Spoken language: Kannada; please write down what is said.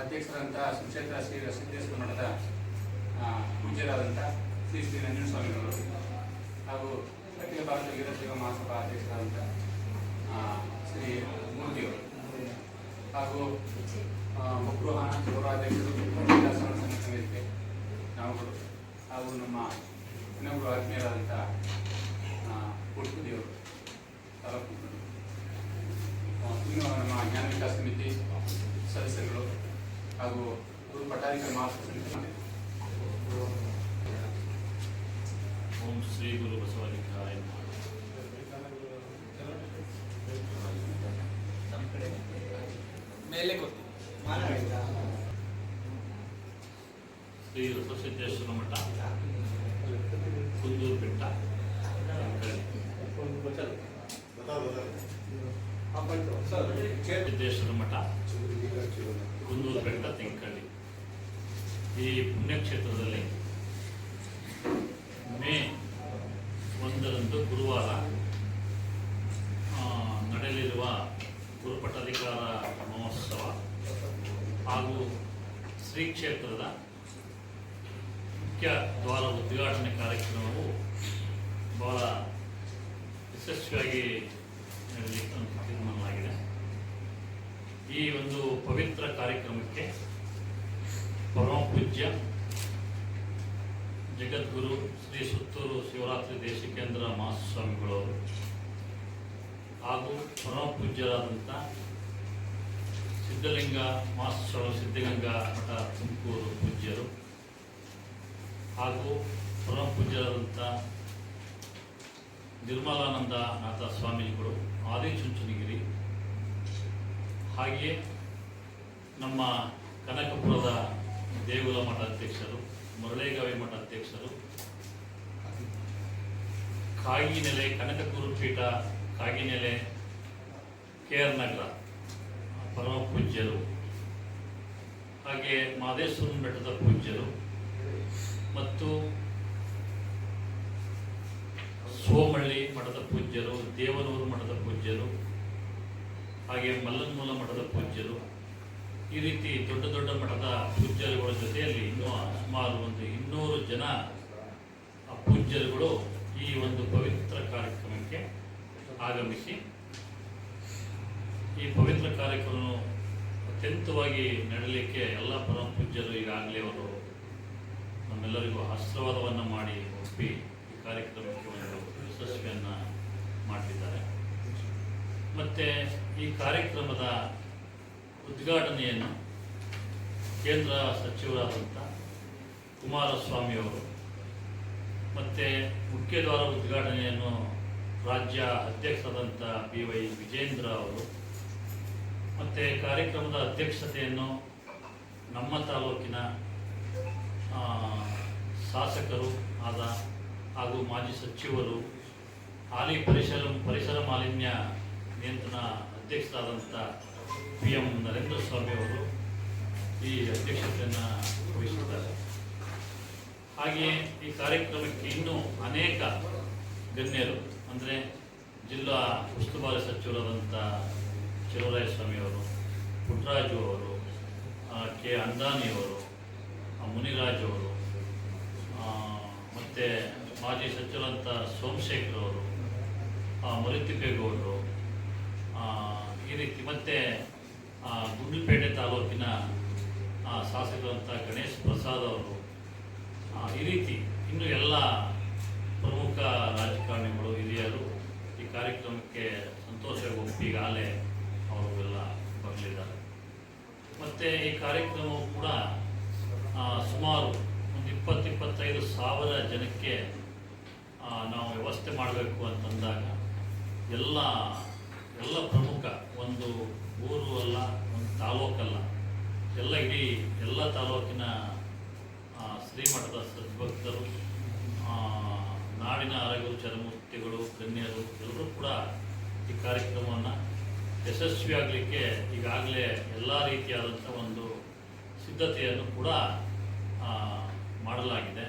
ಅಧ್ಯಕ್ಷರಾದಂಥ ಸುಕ್ಷೇತ್ರ ಶ್ರೀ ಸಿದ್ದೇಶ್ವರ ಮಠದ ಪೂಜ್ಯರಾದಂಥ ಶ್ರೀ ಶ್ರೀ ನಂಜನ ಸ್ವಾಮಿಗಳು ಹಾಗೂ ಅಖಿಲ ಭಾರತ ವೀರಶೈವ ಮಹಾಸಭಾ ಅಧ್ಯಕ್ಷರಾದಂಥ ಶ್ರೀ ಮೂರ್ತಿಯವರು ಹಾಗೂ ಮಕ್ಕಳು ಗೌರವಾಧ್ಯಕ್ಷರು ಮಹಿಳಾ ಸಂಘ ಸಮಿತಿ ನಾವುಗಳು ಹಾಗೂ ನಮ್ಮ ಇನ್ನೊಬ್ಬರು ಆತ್ಮೀಯರಾದಂಥ ಪುಷ್ಪದೇವರು ತಾಲೂಕು. ಇನ್ನು ನಮ್ಮ ಜ್ಞಾನ ವಿಕಾಸ ಸಮಿತಿ ಸದಸ್ಯರುಗಳು ಹಾಗೂ ಪಟ್ಟಾಧಿಕಾರಿ ಮಹಾಸಭಾ ಸಮಿತಿ ಓಂ ಶ್ರೀ ಗುರು ಬಸವಲಿಂಗಾಯ ಮೇಲೆ ಕೊಡ್ತೀನಿ ಶ್ರೀ ಋಷಸಿದ್ದೇಶ್ವರ ಮಠ ಕುಂದೂರು ಬೆಟ್ಟ ಸಿದ್ದೇಶ್ವರ ಮಠ. ಕುಂದೂರು ಬೆಟ್ಟ ತೆಂಕಳ್ಳಿ ಈ ಪುಣ್ಯಕ್ಷೇತ್ರದಲ್ಲಿ ಮೇ ಒಂದರಂದು ಗುರುವಾರ ನಡೆಯಲಿರುವ ಗುರುಪಟ್ಟಾಧಿಕಾರ ಮಹೋತ್ಸವ ಹಾಗೂ ಶ್ರೀ ಕ್ಷೇತ್ರದ ಮುಖ್ಯ ದ್ವಾರ ಉದ್ಘಾಟನೆ ಕಾರ್ಯಕ್ರಮವು ಬಹಳ ಯಶಸ್ವಿಯಾಗಿ ನಡೆಯಲಿಕ್ಕೆ ಅಂತ ತೀರ್ಮಾನವಾಗಿದೆ ಈ ಒಂದು ಪವಿತ್ರ ಕಾರ್ಯಕ್ರಮಕ್ಕೆ ಪರಮ ಪೂಜ್ಯ ಜಗದ್ಗುರು, ಶ್ರೀ ಸುತ್ತೂರು ಶಿವರಾತ್ರಿ ದೇಶಿಕೇಂದ್ರ ಮಹಾಸ್ವಾಮಿಗಳವರು ಹಾಗೂ ಪರಮ ಪೂಜ್ಯರಾದಂಥ ಸಿದ್ಧಲಿಂಗ ಮಹಾಸ್ವಾಮಿ ಸಿದ್ಧಗಂಗಾ ಮಠ ತುಮಕೂರು ಪೂಜ್ಯರು ಹಾಗೂ ಪರಮ ಪೂಜ್ಯರಾದಂಥ ನಿರ್ಮಲಾನಂದ ನಾಥ ಸ್ವಾಮೀಜಿಗಳು, ಆದಿಚುಂಚನಗಿರಿ, ಹಾಗೆಯೇ ನಮ್ಮ ಕನಕಪುರದ ದೇಗುಲ ಮಠಾಧ್ಯಕ್ಷರು ಅಧ್ಯಕ್ಷರು ಮಠಾಧ್ಯಕ್ಷರು ಕಾಗಿನೆಲೆ ಕನಕ ಪೀಠ, ಕಾಗಿನೆಲೆ ಕೆ ಆರ್ ನಗರ ಪರಮ ಪೂಜ್ಯರು ಹಾಗೆ ಮಾದೇಶ್ವರನ ಬೆಟ್ಟದ ಪೂಜ್ಯರು ಮತ್ತು ಸೋಮಳ್ಳಿ ಮಠದ ಪೂಜ್ಯರು, ದೇವನೂರು ಮಠದ ಪೂಜ್ಯರು, ಹಾಗೆ ಮಲ್ಲನ್ಮೂಲ ಮಠದ ಪೂಜ್ಯರು. ಈ ರೀತಿ ದೊಡ್ಡ ದೊಡ್ಡ ಮಠದ ಪೂಜ್ಯರುಗಳ ಜೊತೆಯಲ್ಲಿ ಇನ್ನೂ ಸುಮಾರು ಒಂದು ಇನ್ನೂರು ಜನ ಪೂಜ್ಯರುಗಳು ಈ ಒಂದು ಪವಿತ್ರ ಕಾರ್ಯಕ್ರಮಕ್ಕೆ ಆಗಮಿಸಿ, ಈ ಪವಿತ್ರ ಕಾರ್ಯಕ್ರಮ ಅತ್ಯಂತವಾಗಿ ನಡೆಯಲಿಕ್ಕೆ ಎಲ್ಲ ಪರಮ ಪೂಜ್ಯರು ಈಗಾಗಲೇ ಅವರು ನಮ್ಮೆಲ್ಲರಿಗೂ ಆಶೀರ್ವಾದವನ್ನು ಮಾಡಿ ಒಪ್ಪಿ ಈ ಕಾರ್ಯಕ್ರಮಕ್ಕೆ ಒಂದು ಯಶಸ್ವಿಯನ್ನು ಮಾಡಿದ್ದಾರೆ ಮತ್ತು ಈ ಕಾರ್ಯಕ್ರಮದ ಉದ್ಘಾಟನೆಯನ್ನು ಕೇಂದ್ರ ಸಚಿವರಾದಂಥ ಕುಮಾರಸ್ವಾಮಿಯವರು ಮತ್ತು ಮುಖ್ಯದ್ವಾರ ಉದ್ಘಾಟನೆಯನ್ನು ರಾಜ್ಯ ಅಧ್ಯಕ್ಷರಾದಂಥ ಬಿ ವೈ ವಿಜೇಂದ್ರ ಅವರು ಮತ್ತು ಕಾರ್ಯಕ್ರಮದ ಅಧ್ಯಕ್ಷತೆಯನ್ನು ನಮ್ಮ ತಾಲೂಕಿನ ಶಾಸಕರು ಆದ ಹಾಗೂ ಮಾಜಿ ಸಚಿವರು ಹಾಲಿ ಪರಿಸರ ಪರಿಸರ ಮಾಲಿನ್ಯ ನಿಯಂತ್ರಣ ಅಧ್ಯಕ್ಷರಾದಂಥ ಪಿ ಎಂ ನರೇಂದ್ರ ಸ್ವಾಮಿ ಅವರು ಈ ಅಧ್ಯಕ್ಷತೆಯನ್ನು ವಹಿಸಿದ್ದಾರೆ ಹಾಗೆಯೇ ಈ ಕಾರ್ಯಕ್ರಮಕ್ಕೆ ಇನ್ನೂ ಅನೇಕ ಗಣ್ಯರು, ಅಂದರೆ ಜಿಲ್ಲಾ ಉಸ್ತುವಾರಿ ಸಚಿವರಾದಂಥ ಸ್ವಾಮಿ ಸ್ವಾಮಿಯವರು ಪುಟ್ರಾಜು ಅವರು ಕೆ ಅಂದಾನಿಯವರು ಅವರು ಮುನಿರಾಜ್ ಅವರು ಮತ್ತು ಮಾಜಿ ಸಚಿವರಂಥ ಸೋಮಶೇಖರ್ ಅವರು ಮರಿತಿಪ್ಪೇಗೌಡರು ಈ ರೀತಿ ಮತ್ತು ಗುಂಡ್ಲುಪೇಟೆ ತಾಲೂಕಿನ ಆ, ಶಾಸಕರಂತ ಗಣೇಶ್ ಪ್ರಸಾದ್ ಅವರು ಈ ರೀತಿ ಇನ್ನು ಎಲ್ಲ ಪ್ರಮುಖ ರಾಜಕಾರಣಿಗಳು ಹಿರಿಯರು ಈ ಕಾರ್ಯಕ್ರಮಕ್ಕೆ ಸಂತೋಷ ಒಪ್ಪಿಗಾಲೆ ಅವರು ಎಲ್ಲ ಬರಲಿದ್ದಾರೆ. ಮತ್ತು ಈ ಕಾರ್ಯಕ್ರಮವು ಕೂಡ ಸುಮಾರು ಒಂದು ಇಪ್ಪತ್ತು ಇಪ್ಪತ್ತೈದು ಸಾವಿರ ಜನಕ್ಕೆ ನಾವು ವ್ಯವಸ್ಥೆ ಮಾಡಬೇಕು ಅಂತಂದಾಗ ಎಲ್ಲ ಚರಮೂರ್ತಿಗಳು ಗಣ್ಯರು ಎಲ್ಲರೂ ಕೂಡ ಈ ಕಾರ್ಯಕ್ರಮವನ್ನು ಯಶಸ್ವಿಯಾಗಲಿಕ್ಕೆ ಈಗಾಗಲೇ ಎಲ್ಲ ರೀತಿಯಾದಂಥ ಒಂದು ಸಿದ್ಧತೆಯನ್ನು ಕೂಡ ಮಾಡಲಾಗಿದೆ.